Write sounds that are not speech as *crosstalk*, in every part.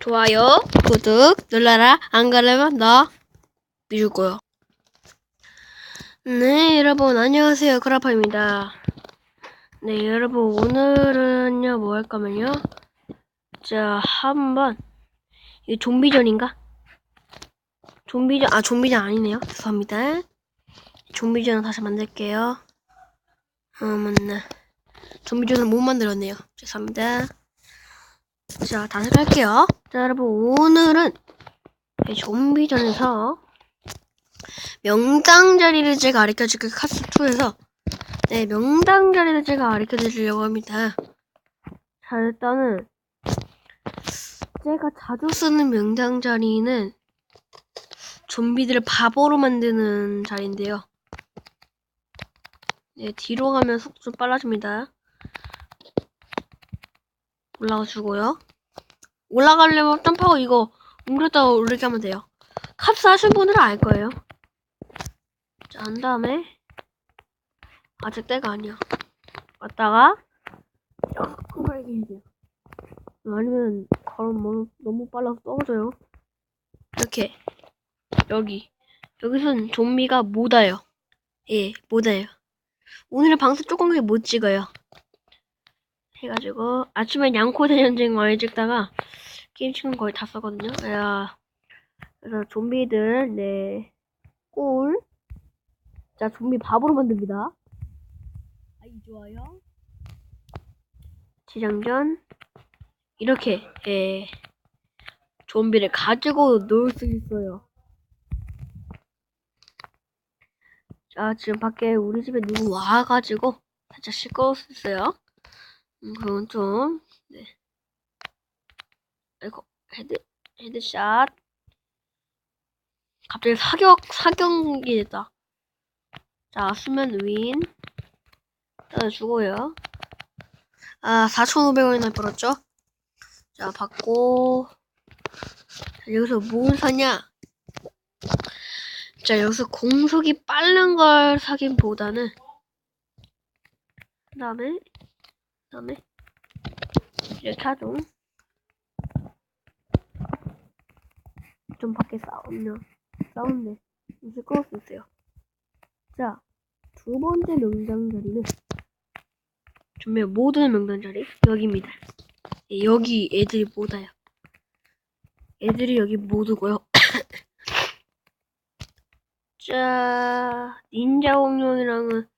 좋아요, 구독 눌러라. 안 그러면 나 미줄 거야. 네, 여러분 안녕하세요. 그라파입니다. 네, 여러분 오늘은요 뭐 할 거면요. 자, 한번 이 좀비전인가? 좀비전 아 좀비전 아니네요. 죄송합니다. 좀비전을 다시 만들게요. 어, 맞네. 좀비전을 못 만들었네요. 죄송합니다. 자, 다시 갈게요. 자, 여러분, 오늘은 이 좀비전에서 명당 자리를 제가 가르쳐 줄게요. 카스2에서. 네, 명당 자리를 제가 가르쳐 드리려고 합니다. 자, 일단은, 제가 자주 쓰는 명당 자리는 좀비들을 바보로 만드는 자리인데요. 네, 뒤로 가면 속도 좀 빨라집니다. 올라가 주고요. 올라가려면 점프하고 이거 옮겼다가 올리게 하면 돼요. 캅스 하신 분들은 알 거예요. 자, 한 다음에 아직 때가 아니야. 왔다가 조금 빨리 해야 돼요. 아니면 걸음 너무, 너무 빨라서 떨어져요. 이렇게 여기 여기선 좀비가 못 와요. 예, 못 와요. 오늘 방송 조금 못 찍어요. 해가지고 아침에 양코 대 전쟁 많이 찍다가 게임 시간 거의 다 썼거든요. 야, 그래서 좀비들 네 꿀. 자 좀비 밥으로 만듭니다. 아이 좋아요. 지장전 이렇게 예 좀비를 가지고 놀 수 있어요. 자 지금 밖에 우리 집에 누구 와가지고 살짝 있어요. 음, 그건 좀, 네. 아이고, 헤드, 헤드샷. 갑자기 사격, 사격이 됐다. 자, 수면 윈. 따라주고요. 아, 4,500원이나 벌었죠? 자, 받고. 자, 여기서 뭘 사냐? 자, 여기서 공속이 빠른 걸 사긴 보다는, 그 다음에, 그 다음에 이렇게 하죠. 좀 밖에 싸우면 시끄러울 수 있어요. 자, 두 번째 명당 자리는 준비 모든 명당 자리 여기입니다. 예, 여기 애들이 못 와요. 애들이 여기 못 오고요. *coughs* 자, 닌자 공룡이랑은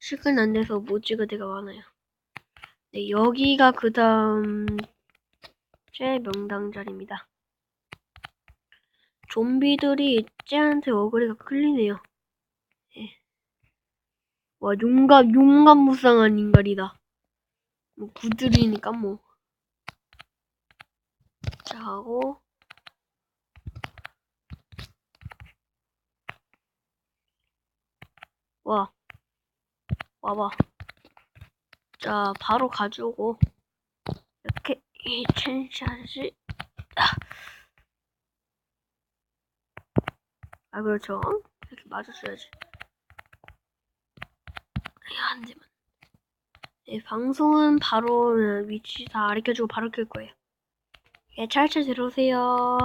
시간 안 돼서 못 찍을 때가 많아요. 네, 여기가 그 다음 제 명당 자리입니다. 좀비들이 쟤한테 어그리가 끌리네요. 예. 와 용감 용감 무쌍한 인간이다. 뭐 구들이니까 뭐. 자 하고 와 와봐. 자, 바로 가지고 이렇게 이 첸샷이 아 그렇죠. 이렇게 맞았어야지. 안 되면. 네, 방송은 바로 위치 다 가르쳐주고 바로 켤 거예요. 예, 찰찰 들어오세요.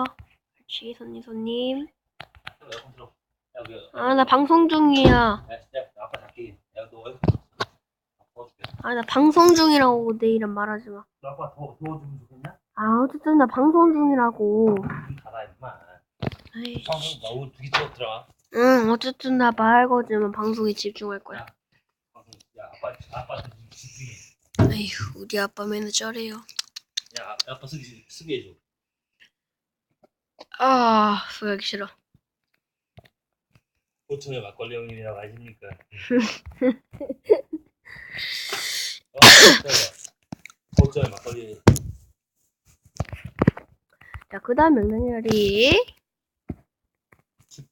그렇지, 손님, 손님. 야, 그, 아, 나 방송 중이야. 아빠. 아, 나 방송 중이라고 내 이름 말하지 마. 너 아빠 도, 도와주면 좋겠냐? 아, 어쨌든 나 방송 중이라고. 가라, 임마. 방송 너무 두개 또 들어가. 응, 어쨌든 나 말 거지만 방송에 집중할 거야. 방송, 야, 아빠, 좀 집중해. 에휴, 우리 아빠 맨날 저래요. 야, 아- 아빠 쓰기, 쓰게 해줘. 아, 소하기 싫어. 고청의 막걸리 형님이라고 아십니까? *laughs* 어, 막걸리. 자, 그 다음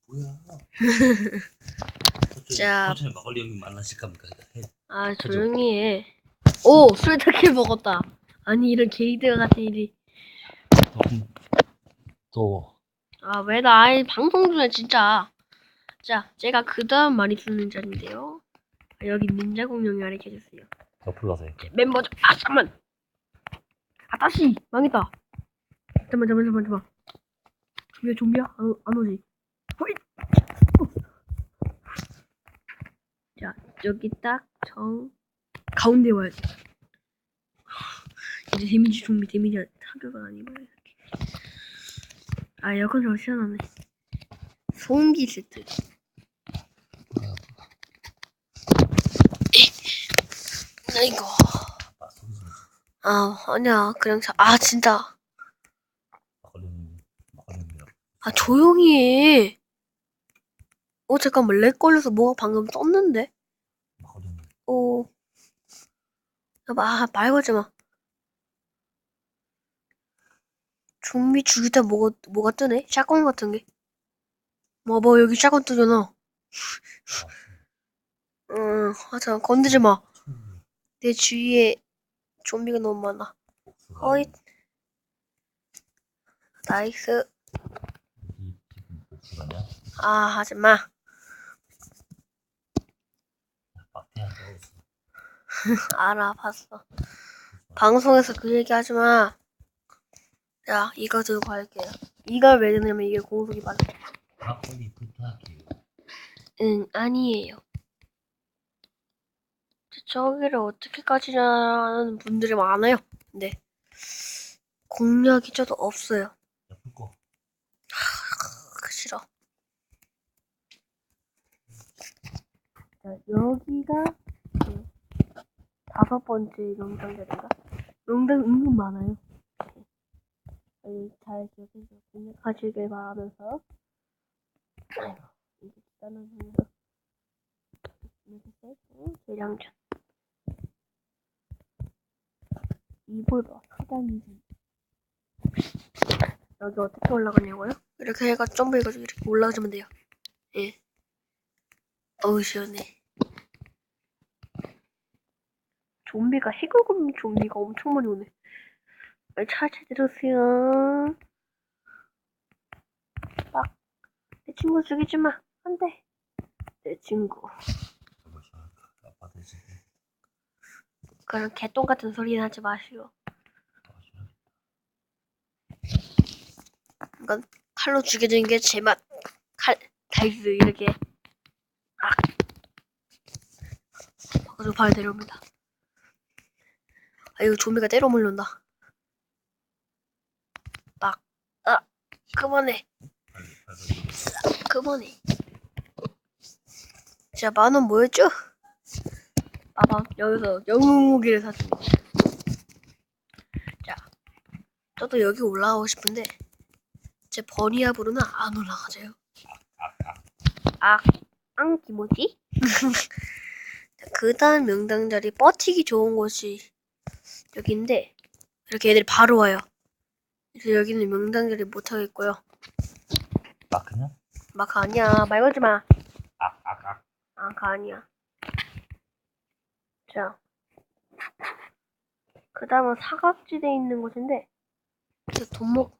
뭐야? 자. 고청의 막걸리 형님 만나실 겁니까? 해. 아, 조용히 해. 오, 술타킬 먹었다. 아니, 이런 게이드 같은 일이. 또, 아, 왜 나, 아이, 방송 중에 진짜. 자, 제가 그 다음 말이 쓰는 자리인데요. 아, 여기 닌자 공룡이 가르쳐주세요. 더 불러서 해. 멤버 좀, 아, 잠만. 아, 다시! 망했다. 잠깐만 잠깐만 잠깐만 잠깐만 좀비야 좀비야 안, 오- 안 오지 호잇 자 여기 딱 정 가운데 와야 돼 이제 데미지 좀비 데미지 타격을 안 입어야 돼. 아 에어컨 좀 시원하네 소음기 세트 소리 좀아 아니야 그냥 자, 아 진짜 아 조용히 해. 어 잠깐만 렉 걸려서 뭐가 방금 떴는데? 막걸리는 어. 야, 마, 말 걸지 마. 좀비 죽이다 뭐가 뭐가 뜨네? 샷건 같은 게. 뭐, 뭐 여기 샷건 뜨잖아. 응, 하자 건드지 마. 내 주위에 좀비가 너무 많아. 어이. 나이스. 아 하지 마. *laughs* 알아, 봤어. 방송에서 그 얘기 하지 마. 야, 이거 들고 갈게요. 이걸 왜 드냐면 이게 공속이 맞아. 응, 아니에요. 저기를 어떻게 가지냐는 분들이 많아요. 근데 공략이 저도 없어요. 옆에 거그 싫어. 자, 여기가 그 다섯 번째 명당자리인가? 명당 은근 많아요. 네. 잘 기억해서 공략하시길 바라면서 아이고, 이제 기다는 하면서 이렇게 세고 재량전 이불 봐, 사단이지. 여기 어떻게 올라가냐고요? 이렇게 해가 점프 해가지고 이렇게 올라가주면 돼요. 예. 어우 시원해. 좀비가 희극음 좀비가 엄청 많이 오네. 차 찾으세요. 막. 내 친구 죽이지 마. 안 돼. 내 친구. 저거 시원하다. 아빠 대신 그런 개똥 같은 소리는 하지 마시오. 이건 칼로 죽여주는 게 제 맛. 칼, 다이스 이렇게. 아. 바꿔서 발 내려옵니다. 아, 이거 좀비가 때려 물른다. 막. 아, 그만해. 그만해. 자, 만원 뭐였죠? 빠밤. 여기서 영웅 무기를 샀습니다. 자, 저도 여기 올라가고 싶은데, 제 버니아브로는 안 올라가져요. 아, 앙, 기모지? *laughs* 그 다음 명당 자리 버티기 좋은 곳이 여기인데, 이렇게 애들이 바로 와요. 그래서 여기는 명당 자리 못 하겠고요. 마크냐? 막 아니야. 말 걸지 마. 악 악악. 아, 가 아니야. 자. 그 다음은 사각지대에 있는 곳인데, 저 돈목.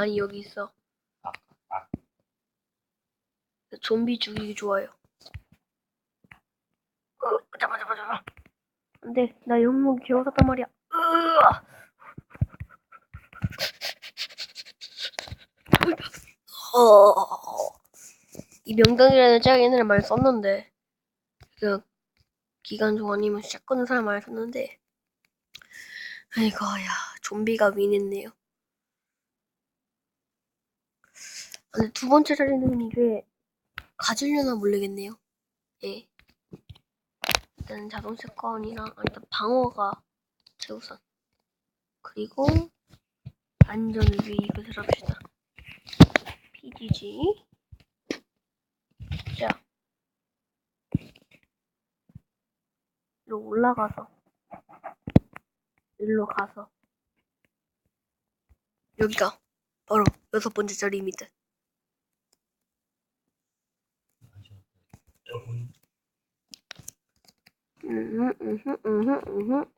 아니, 여기 있어. 악, 악. 좀비 죽이기 좋아요. 어, 잠깐, 잠깐, 잠깐. 안 돼. 나 영웅 개워졌단 말이야. 으아! 어, 이 명당이라는 옛날에 많이 썼는데, 그, 기관총 아니면 샷건을 사람 많이 썼는데, 아이고, 야, 좀비가 윈했네요. 근데 두 번째 자리는 이게, 가지려나 모르겠네요. 예. 일단 자동 사건이랑 아, 일단 방어가 최우선. 그리고 안전을 위해 이것을 합시다. PDG. 자. 일로 올라가서 일로 가서 여기가 바로 여섯 번째 자리입니다.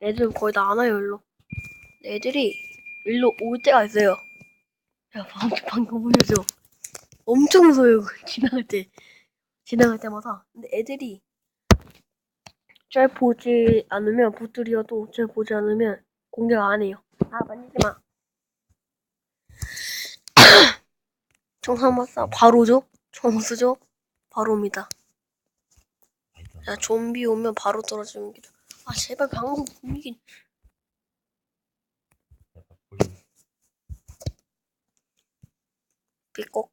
애들 거의 다 안 와요, 일로. 애들이 일로 올 때가 있어요. 야, 방금, 방금 보여줘. 엄청 무서워요, *laughs* 지나갈 때. 지나갈 때마다. 근데 애들이 잘 보지 않으면, 붙들이어도 잘 보지 않으면 공격 안 해요. 아, 만지지 마. *coughs* 쏴 바로죠? 총 쓰죠? 바로입니다. 야 좀비 오면 바로 떨어지는 게. 아 제발 방금 분위기. 삐꼭.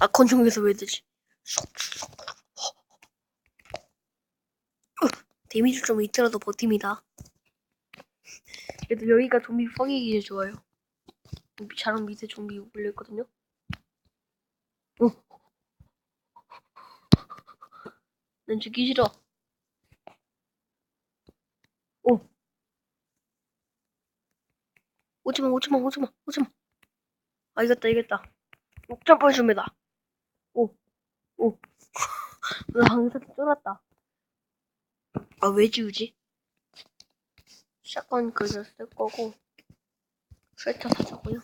아 권총에서 왜 되지? 데미지 좀 있더라도 버팁니다. 그래도 여기가 좀비 뻥이기 좋아요. 자랑 밑에 좀비 몰려있거든요. 어. 난 죽기 싫어. 오. 오지마, 오지마, 오지마, 오지마. 아, 이겼다, 이겼다. 점프 줍니다. 오, 오. *laughs* 나 항상 쫄았다. 아, 왜 지우지? 샷건 그저 쓸 거고, 스웨터 사자고요.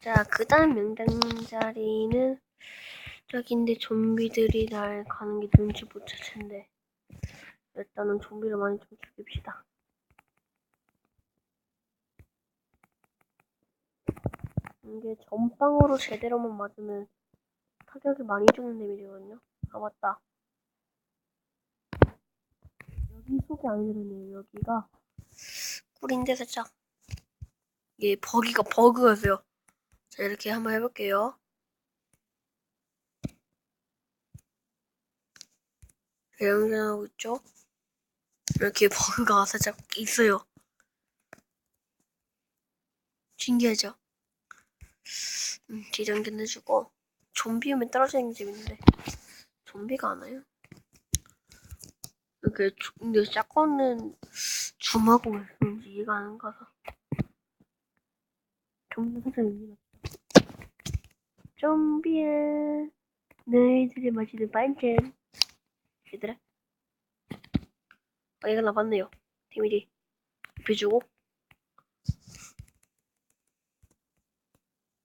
자, 그 다음 명당 자리는 저긴데 좀비들이 날 가는 게 눈치 못 챌 텐데. 일단은 좀비를 많이 좀 죽입시다. 이게 전방으로 제대로만 맞으면 타격이 많이 주는 데미지거든요. 아 맞다. 여기 속이 아니더네요. 여기가 꿀인데 살짝 이게 버기가 버그였어요. 자 이렇게 한번 해볼게요. 영상하고 있죠? 이렇게 버그가 살짝 있어요. 신기하죠? 음, 지정견 해주고 좀비 오면 떨어지는 게 재밌는데 좀비가 안 와요? 이렇게 주- 근데 샷건은 줌하고 왜 쓰는지 이해가 안 가서 좀비 살짝 없어 좀비야 너희들이 마시는 반찬. 얘들아. 아 얘가 나봤네요. 데미지 비주고.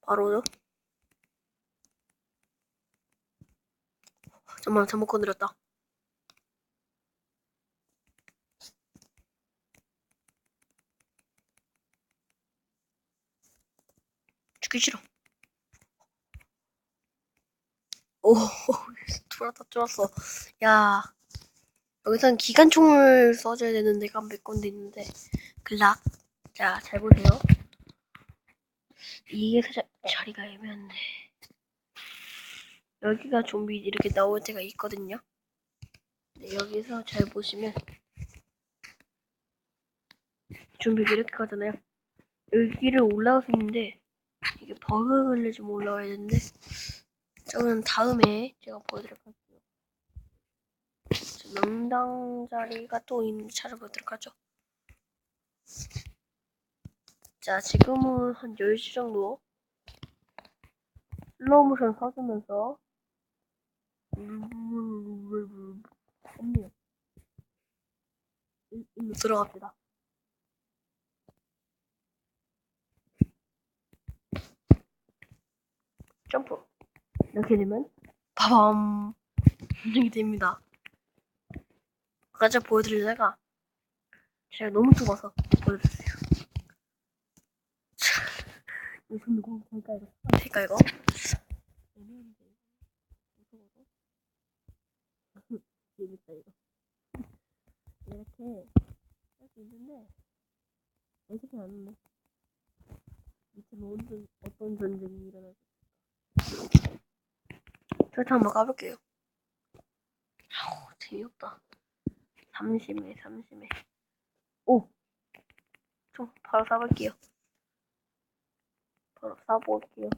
바로요 잠깐만 잘못 건드렸다 죽기 싫어. 오 *laughs* 쫄았다 쫄았어. 야 여기선 기관총을 써줘야 되는 데가 몇 군데 있는데. 글락 자 잘 보세요. 이게 살짝 자리가 애매한데. 여기가 좀비 이렇게 나올 때가 있거든요. 네, 여기서 잘 보시면 좀비가 이렇게 가잖아요. 여기를 올라올 수 있는데 이게 버그 걸려지면 올라와야 되는데. 저는 다음에 제가 보여드릴 할게요. 명당 자리가 또 있는지 찾아보도록 하죠. 자, 지금은 한 10시 정도. 슬로우 모션 써주면서. 없네요. 일- 일로 들어갑니다. 점프. 이렇게 되면 바밤 이렇게 됩니다. 아까 제가 보여드리다가 제가 너무 좁아서 보여드렸어요. 이거 손 누구 될까 이거? 될까 이거? 재밌다 이거. 이렇게 할수 있는데 예측이 안 오네. 이쯤 어떤 어떤 전쟁이 일어날지. 저한번 한번 가볼게요. 아우 재미없다. 삼심해 삼심해. 오. 좀 바로 사볼게요. 바로 싸볼게요.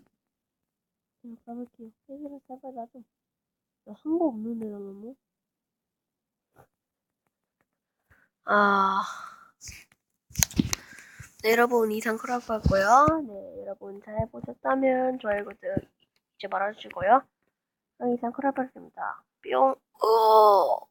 그냥 싸볼게요. 얘들아, 제발 나 좀. 한거 없는데, 나 너무? 아. 네, 여러분, 이상 크라프였고요. 네, 여러분 잘 보셨다면 좋아요, 구독 잊지 말아주시고요. 아, 이상 크라프였습니다. 뿅, 어.